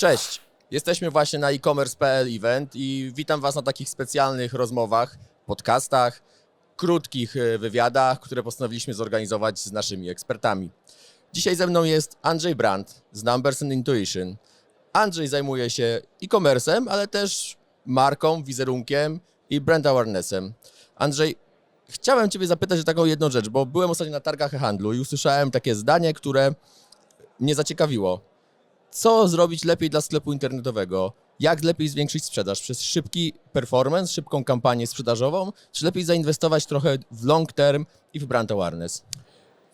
Cześć! Jesteśmy właśnie na e-commerce.pl event i witam Was na takich specjalnych rozmowach, podcastach, krótkich e, wywiadach, które postanowiliśmy zorganizować z naszymi ekspertami. Dzisiaj ze mną jest Andrzej Brandt z Numbers and Intuition. Andrzej zajmuje się e-commerce'em, ale też marką, wizerunkiem i brand awarenessem. Andrzej, chciałem Ciebie zapytać o taką jedną rzecz, bo byłem ostatnio na targach e-handlu i usłyszałem takie zdanie, które mnie zaciekawiło. Co zrobić lepiej dla sklepu internetowego? Jak lepiej zwiększyć sprzedaż? Przez szybki performance, szybką kampanię sprzedażową, czy lepiej zainwestować trochę w long term i w brand awareness?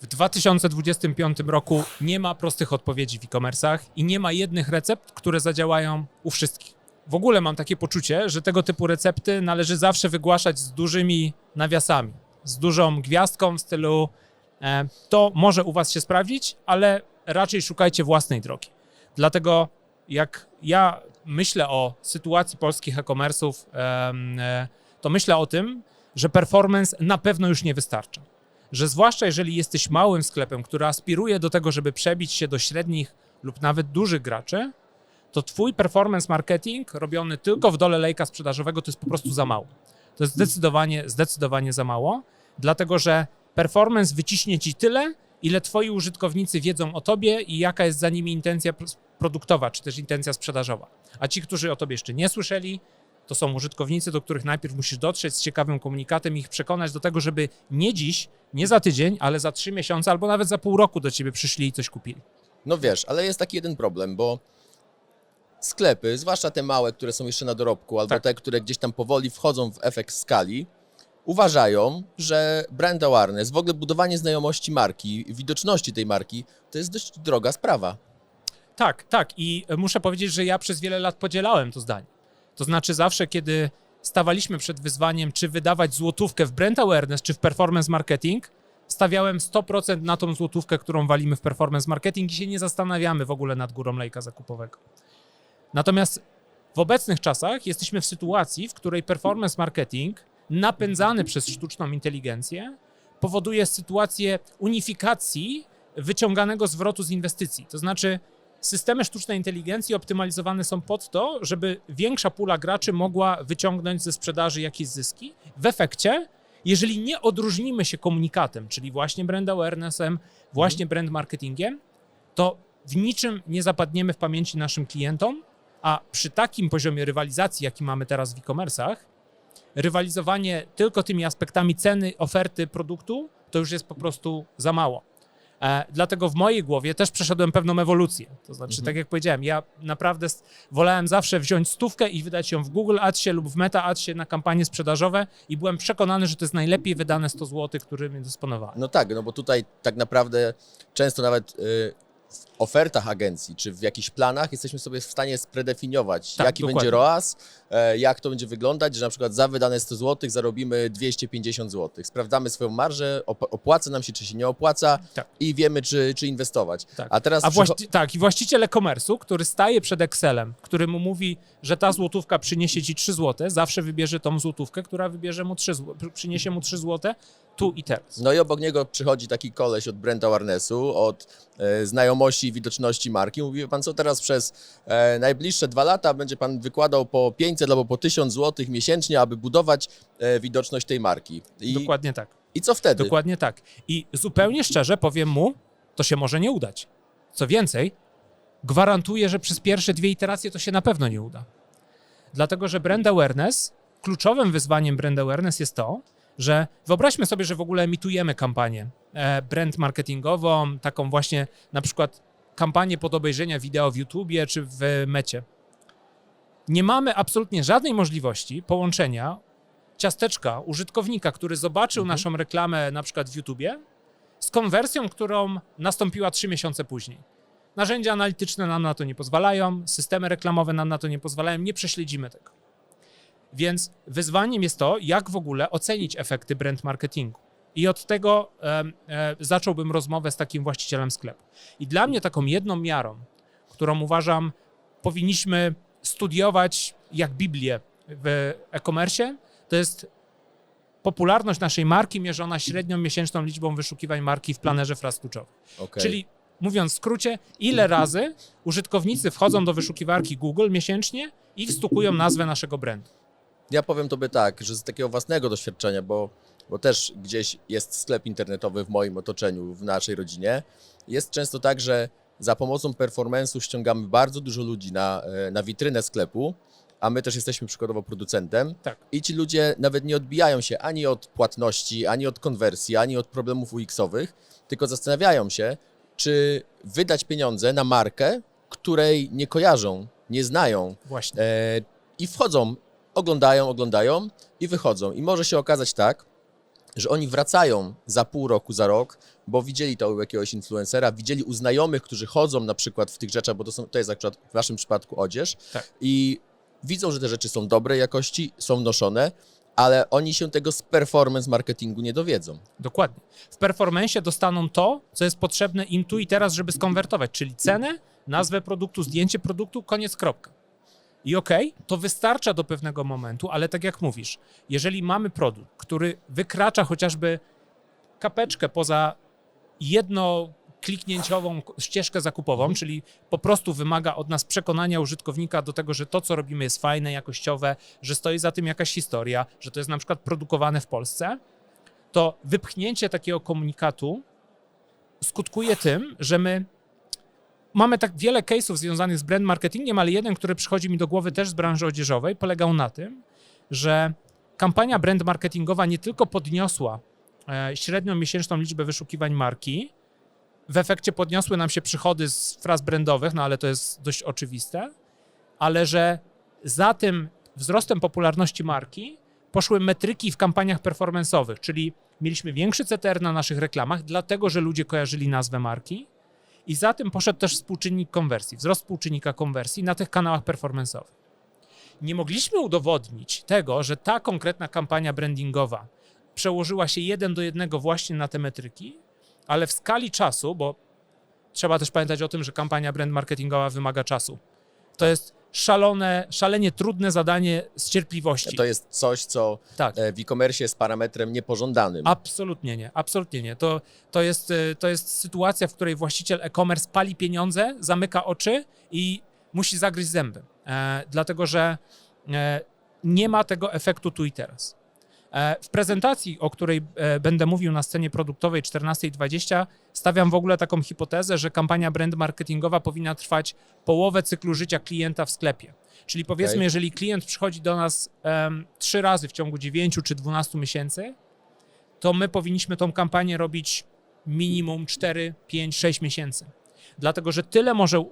W 2025 roku nie ma prostych odpowiedzi w e-commerce'ach i nie ma jednych recept, które zadziałają u wszystkich. W ogóle mam takie poczucie, że tego typu recepty należy zawsze wygłaszać z dużymi nawiasami, z dużą gwiazdką w stylu e, to może u was się sprawdzić, ale raczej szukajcie własnej drogi. Dlatego jak ja myślę o sytuacji polskich e-commerce'ów, e, to myślę o tym, że performance na pewno już nie wystarcza że zwłaszcza jeżeli jesteś małym sklepem, który aspiruje do tego, żeby przebić się do średnich lub nawet dużych graczy, to twój performance marketing robiony tylko w dole lejka sprzedażowego to jest po prostu za mało. To jest zdecydowanie, zdecydowanie za mało, dlatego że performance wyciśnie ci tyle, ile twoi użytkownicy wiedzą o tobie i jaka jest za nimi intencja produktowa, czy też intencja sprzedażowa. A ci, którzy o tobie jeszcze nie słyszeli, to są użytkownicy, do których najpierw musisz dotrzeć z ciekawym komunikatem i ich przekonać do tego, żeby nie dziś, nie za tydzień, ale za trzy miesiące albo nawet za pół roku do ciebie przyszli i coś kupili. No wiesz, ale jest taki jeden problem, bo sklepy, zwłaszcza te małe, które są jeszcze na dorobku, albo Tak. te, które gdzieś tam powoli wchodzą w efekt skali, uważają, że brand awareness, w ogóle budowanie znajomości marki, widoczności tej marki, to jest dość droga sprawa. Tak, tak. I muszę powiedzieć, że ja przez wiele lat podzielałem to zdanie. To znaczy, zawsze, kiedy stawaliśmy przed wyzwaniem, czy wydawać złotówkę w brand awareness, czy w performance marketing, stawiałem 100% na tą złotówkę, którą walimy w performance marketing i się nie zastanawiamy w ogóle nad górą lejka zakupowego. Natomiast w obecnych czasach jesteśmy w sytuacji, w której performance marketing napędzany przez sztuczną inteligencję powoduje sytuację unifikacji wyciąganego zwrotu z inwestycji. To znaczy, systemy sztucznej inteligencji optymalizowane są pod to, żeby większa pula graczy mogła wyciągnąć ze sprzedaży jakieś zyski. W efekcie, jeżeli nie odróżnimy się komunikatem, czyli właśnie brand awarenessem, właśnie brand marketingiem, to w niczym nie zapadniemy w pamięci naszym klientom, a przy takim poziomie rywalizacji, jaki mamy teraz w e-commerce'ach, rywalizowanie tylko tymi aspektami ceny, oferty produktu, to już jest po prostu za mało. E, dlatego w mojej głowie też przeszedłem pewną ewolucję. To znaczy, Mhm. tak jak powiedziałem, ja naprawdę wolałem zawsze wziąć stówkę i wydać ją w Google Adsie lub w Meta Adsie na kampanie sprzedażowe i byłem przekonany, że to jest najlepiej wydane 100 zł, którymi dysponowałem. No tak, no bo tutaj tak naprawdę często nawet y, ofertach agencji, czy w jakichś planach jesteśmy sobie w stanie spredefiniować, Tak, jaki dokładnie. będzie ROAS, e, jak to będzie wyglądać, że na przykład za wydane 100 zł zarobimy 250 zł. Sprawdzamy swoją marżę, op- opłaca nam się, czy się nie opłaca Tak. i wiemy, czy, czy inwestować. Tak. A teraz A przycho- właści- tak, i właściciel e-commerce'u, który staje przed Excelem, który mu mówi, że ta złotówka przyniesie ci 3 zł, zawsze wybierze tą złotówkę, która wybierze mu 3 zł, przyniesie mu 3 zł tu i teraz. No i obok niego przychodzi taki koleś od brand awarenessu, od e, znajomości i widoczności marki. Mówi wie pan co, teraz przez e, najbliższe dwa lata będzie pan wykładał po 500 albo po 1000 zł miesięcznie, aby budować e, widoczność tej marki. I, Dokładnie tak. I co wtedy? Dokładnie tak. I zupełnie szczerze powiem mu, to się może nie udać. Co więcej, gwarantuję, że przez pierwsze dwie iteracje to się na pewno nie uda. Dlatego, że brand awareness, kluczowym wyzwaniem brand awareness jest to, że wyobraźmy sobie, że w ogóle emitujemy kampanię e, brand marketingową, taką właśnie na przykład kampanię pod obejrzenia wideo w YouTubie czy w mecie. Nie mamy absolutnie żadnej możliwości połączenia ciasteczka użytkownika, który zobaczył Mhm. naszą reklamę na przykład w YouTubie, z konwersją, którą nastąpiła trzy miesiące później. Narzędzia analityczne nam na to nie pozwalają, systemy reklamowe nam na to nie pozwalają, nie prześledzimy tego. Więc wyzwaniem jest to, jak w ogóle ocenić efekty brand marketingu. I od tego em, e, zacząłbym rozmowę z takim właścicielem sklepu. I dla mnie taką jedną miarą, którą uważam powinniśmy studiować jak Biblię w e-commerce, to jest popularność naszej marki mierzona średnią miesięczną liczbą wyszukiwań marki w planerze fraz kluczowych. Okej. Czyli Mówiąc w skrócie, ile razy użytkownicy wchodzą do wyszukiwarki Google miesięcznie i wstukują nazwę naszego brandu. Ja powiem Tobie tak, że z takiego własnego doświadczenia, bo, bo też gdzieś jest sklep internetowy w moim otoczeniu, w naszej rodzinie, jest często tak, że za pomocą performance'u ściągamy bardzo dużo ludzi na, e, na witrynę sklepu, a my też jesteśmy przykładowo producentem Tak. i ci ludzie nawet nie odbijają się ani od płatności, ani od konwersji, ani od problemów UX-owych, tylko zastanawiają się, czy wydać pieniądze na markę, której nie kojarzą, nie znają, Właśnie. E, I wchodzą, oglądają, oglądają i wychodzą. I może się okazać tak, że oni wracają za pół roku, za rok, bo widzieli to u jakiegoś influencera, widzieli u znajomych, którzy chodzą na przykład w tych rzeczach, bo to, są, to jest akurat w waszym przypadku odzież, Tak. i widzą, że te rzeczy są dobrej jakości, są noszone, ale oni się tego z performance marketingu nie dowiedzą. Dokładnie. W performance dostaną to, co jest potrzebne im tu i teraz, żeby skonwertować, czyli cenę, nazwę produktu, zdjęcie produktu, koniec, kropka. I okej, to wystarcza do pewnego momentu, ale tak jak mówisz, jeżeli mamy produkt, który wykracza chociażby kapeczkę poza jedno kliknięciową ścieżkę zakupową, czyli po prostu wymaga od nas przekonania użytkownika do tego, że to, co robimy jest fajne, jakościowe, że stoi za tym jakaś historia, że to jest na przykład produkowane w Polsce, to wypchnięcie takiego komunikatu skutkuje tym, że my mamy tak wiele case'ów związanych z brand marketingiem, ale jeden, który przychodzi mi do głowy też z branży odzieżowej, polegał na tym, że kampania brand marketingowa nie tylko podniosła e, średnią miesięczną liczbę wyszukiwań marki, w efekcie podniosły nam się przychody z fraz brandowych, no ale to jest dość oczywiste, ale że za tym wzrostem popularności marki poszły metryki w kampaniach performance'owych, czyli mieliśmy większy CTR na naszych reklamach, dlatego że ludzie kojarzyli nazwę marki i za tym poszedł też współczynnik konwersji, wzrost współczynnika konwersji na tych kanałach performance'owych. Nie mogliśmy udowodnić tego, że ta konkretna kampania brandingowa przełożyła się jeden do jednego właśnie na te metryki, ale w skali czasu, bo trzeba też pamiętać o tym, że kampania brand marketingowa wymaga czasu. To jest szalone, szalenie trudne zadanie z cierpliwości. To jest coś, co tak. e, w e-commerce jest parametrem niepożądanym. Absolutnie nie, absolutnie nie. To, to, jest, y, to jest sytuacja, w której właściciel e-commerce pali pieniądze, zamyka oczy i musi zagryźć zęby, e, dlatego że e, nie ma tego efektu tu i teraz. E, w prezentacji, o której e, będę mówił na scenie produktowej 14.20, stawiam w ogóle taką hipotezę, że kampania brand marketingowa powinna trwać połowę cyklu życia klienta w sklepie. Czyli powiedzmy, Okej. jeżeli klient przychodzi do nas trzy razy w ciągu 9 czy 12 miesięcy, to my powinniśmy tą kampanię robić minimum 4, 5, 6 miesięcy. Dlatego, że tyle może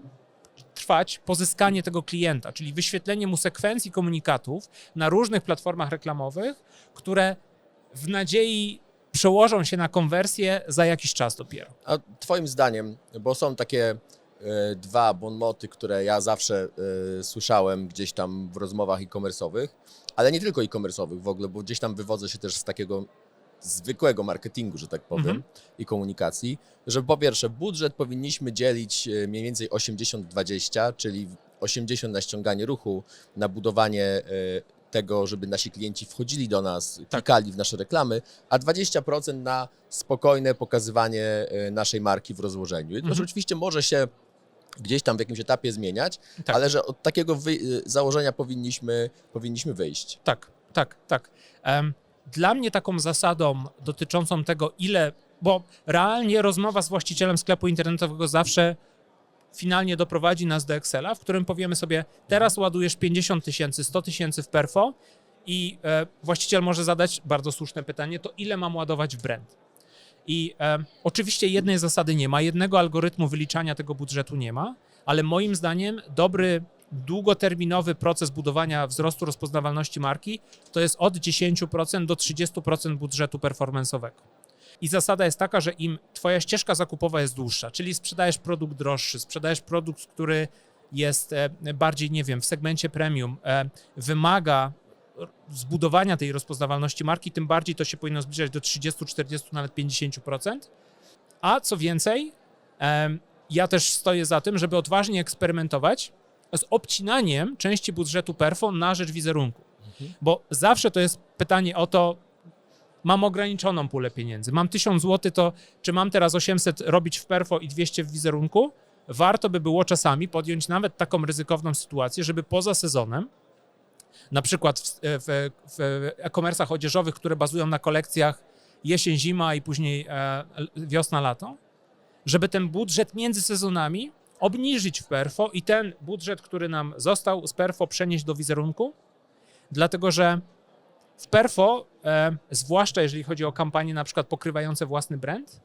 trwać pozyskanie tego klienta, czyli wyświetlenie mu sekwencji komunikatów na różnych platformach reklamowych, które w nadziei przełożą się na konwersję za jakiś czas dopiero. A Twoim zdaniem, bo są takie e, dwa bonmoty, które ja zawsze e, słyszałem gdzieś tam w rozmowach e-commerce'owych, ale nie tylko e-commerce'owych w ogóle, bo gdzieś tam wywodzę się też z takiego zwykłego marketingu, że tak powiem, Mhm. i komunikacji, że po pierwsze budżet powinniśmy dzielić e, mniej więcej 80-20, czyli 80 na ściąganie ruchu, na budowanie e, tego, żeby nasi klienci wchodzili do nas, klikali w nasze reklamy, a 20% na spokojne pokazywanie e, naszej marki w rozłożeniu. I to Mhm. oczywiście może się gdzieś tam w jakimś etapie zmieniać, Tak. ale że od takiego założenia powinniśmy, powinniśmy wyjść. Tak, tak, tak. Em, Dla mnie taką zasadą dotyczącą tego, ile, bo realnie rozmowa z właścicielem sklepu internetowego zawsze finalnie doprowadzi nas do Excela, w którym powiemy sobie, teraz ładujesz 50 tysięcy, 100 tysięcy w perfo i e, właściciel może zadać bardzo słuszne pytanie, to ile mam ładować w brand? I e, oczywiście jednej zasady nie ma, jednego algorytmu wyliczania tego budżetu nie ma, ale moim zdaniem dobry, długoterminowy proces budowania wzrostu rozpoznawalności marki to jest od 10% do 30% budżetu performance'owego. I zasada jest taka, że im twoja ścieżka zakupowa jest dłuższa, czyli sprzedajesz produkt droższy, sprzedajesz produkt, który jest e, bardziej, nie wiem, w segmencie premium, e, wymaga zbudowania tej rozpoznawalności marki, tym bardziej to się powinno zbliżać do 30, 40, nawet 50%. A co więcej, ja też stoję za tym, żeby odważnie eksperymentować z obcinaniem części budżetu perfo na rzecz wizerunku. Bo zawsze to jest pytanie o to, mam ograniczoną pulę pieniędzy. Mam 1000 zł, to czy mam teraz 800 robić w perfo i 200 w wizerunku? Warto by było czasami podjąć nawet taką ryzykowną sytuację, żeby poza sezonem, na przykład w, w, w e-commerce'ach odzieżowych, które bazują na kolekcjach jesień, zima i później e, wiosna, lato, żeby ten budżet między sezonami obniżyć w perfo i ten budżet, który nam został z perfo przenieść do wizerunku, dlatego że w perfo, e, zwłaszcza jeżeli chodzi o kampanie na przykład pokrywające własny brand,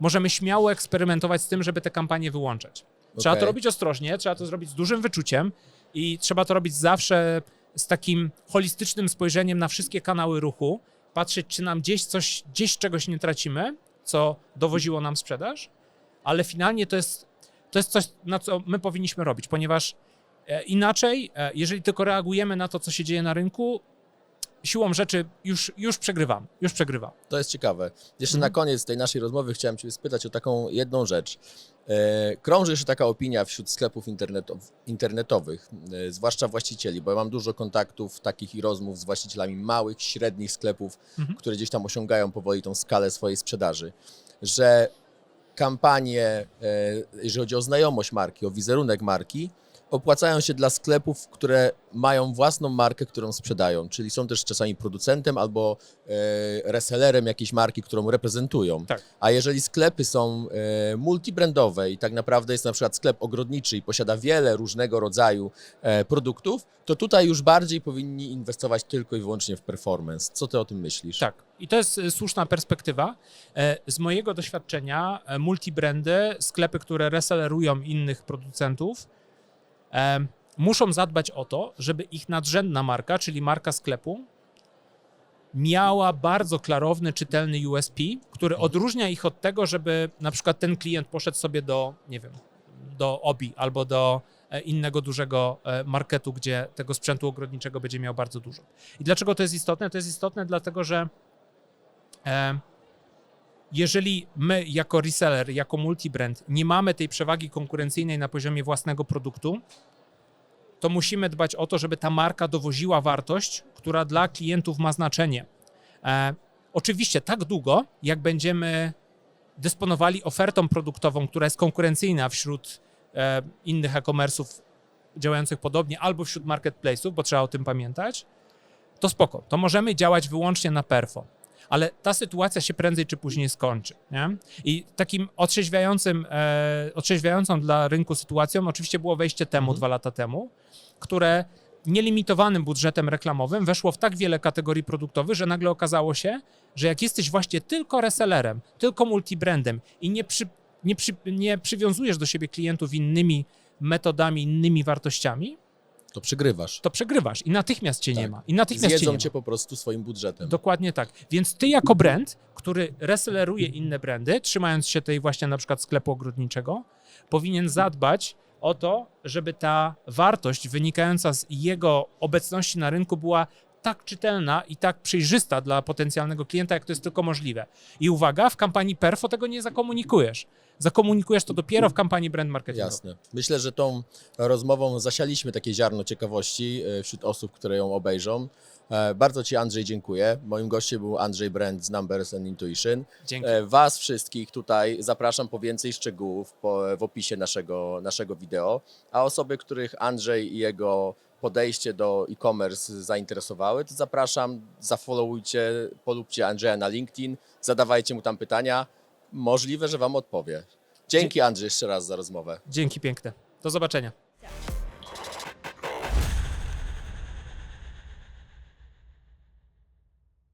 możemy śmiało eksperymentować z tym, żeby te kampanie wyłączać. Trzeba to Okej. robić ostrożnie, trzeba to zrobić z dużym wyczuciem i trzeba to robić zawsze z takim holistycznym spojrzeniem na wszystkie kanały ruchu, patrzeć, czy nam gdzieś coś, gdzieś czegoś nie tracimy, co dowoziło nam sprzedaż, ale finalnie to jest, to jest coś, na co my powinniśmy robić, ponieważ e, inaczej, e, jeżeli tylko reagujemy na to, co się dzieje na rynku, siłą rzeczy już, już przegrywam, już przegrywam. To jest ciekawe. Jeszcze Mhm. na koniec tej naszej rozmowy chciałem Cię spytać o taką jedną rzecz. E, krąży jeszcze taka opinia wśród sklepów internetow- internetowych, zwłaszcza właścicieli, bo ja mam dużo kontaktów takich i rozmów z właścicielami małych, średnich sklepów, Mhm. które gdzieś tam osiągają powoli tą skalę swojej sprzedaży, że kampanie, e, jeżeli chodzi o znajomość marki, o wizerunek marki, opłacają się dla sklepów, które mają własną markę, którą sprzedają, czyli są też czasami producentem albo e, resellerem jakiejś marki, którą reprezentują. Tak. A jeżeli sklepy są e, multibrandowe i tak naprawdę jest na przykład sklep ogrodniczy i posiada wiele różnego rodzaju e, produktów, to tutaj już bardziej powinni inwestować tylko i wyłącznie w performance. Co ty o tym myślisz? Tak, i to jest słuszna perspektywa. Z mojego doświadczenia multibrandy, sklepy, które resellerują innych producentów, muszą zadbać o to, żeby ich nadrzędna marka, czyli marka sklepu, miała bardzo klarowny, czytelny USP, który odróżnia ich od tego, żeby na przykład ten klient poszedł sobie do, nie wiem, do Obi albo do e, innego dużego e, marketu, gdzie tego sprzętu ogrodniczego będzie miał bardzo dużo. I dlaczego to jest istotne? To jest istotne dlatego, że jeżeli my jako reseller, jako multibrand nie mamy tej przewagi konkurencyjnej na poziomie własnego produktu, to musimy dbać o to, żeby ta marka dowoziła wartość, która dla klientów ma znaczenie. E, oczywiście tak długo, jak będziemy dysponowali ofertą produktową, która jest konkurencyjna wśród e, innych e-commerce'ów działających podobnie albo wśród marketplace'ów, bo trzeba o tym pamiętać, to spoko. To możemy działać wyłącznie na perfo. Ale ta sytuacja się prędzej czy później skończy. Nie? I takim otrzeźwiającym, e, otrzeźwiającą dla rynku sytuacją oczywiście było wejście temu Mhm. dwa lata temu, które nielimitowanym budżetem reklamowym weszło w tak wiele kategorii produktowych, że nagle okazało się, że jak jesteś właśnie tylko resellerem, tylko multibrandem i nie, przy, nie, przy, nie przywiązujesz do siebie klientów innymi metodami, innymi wartościami, To przegrywasz. to przegrywasz i natychmiast cię nie Tak. ma. I natychmiast cię Zjedzą nie cię ma. po prostu swoim budżetem. Dokładnie tak. Więc ty jako brand, który reselleruje inne brandy, trzymając się tej właśnie na przykład sklepu ogrodniczego, powinien zadbać o to, żeby ta wartość wynikająca z jego obecności na rynku była tak czytelna i tak przejrzysta dla potencjalnego klienta, jak to jest tylko możliwe. I uwaga, w kampanii Perfo tego nie zakomunikujesz. Zakomunikujesz to dopiero w kampanii brand marketingowej. Jasne. Myślę, że tą rozmową zasialiśmy takie ziarno ciekawości e, wśród osób, które ją obejrzą. E, Bardzo Ci Andrzej dziękuję. Moim gościem był Andrzej Brand z Numbers and Intuition. Dzięki. E, Was wszystkich tutaj zapraszam po więcej szczegółów w opisie naszego, naszego wideo, a osoby, których Andrzej i jego podejście do e-commerce zainteresowały, to zapraszam, zafollowujcie, polubcie Andrzeja na LinkedIn, zadawajcie mu tam pytania. Możliwe, że Wam odpowie. Dzięki Andrzej jeszcze raz za rozmowę. Dzięki piękne. Do zobaczenia.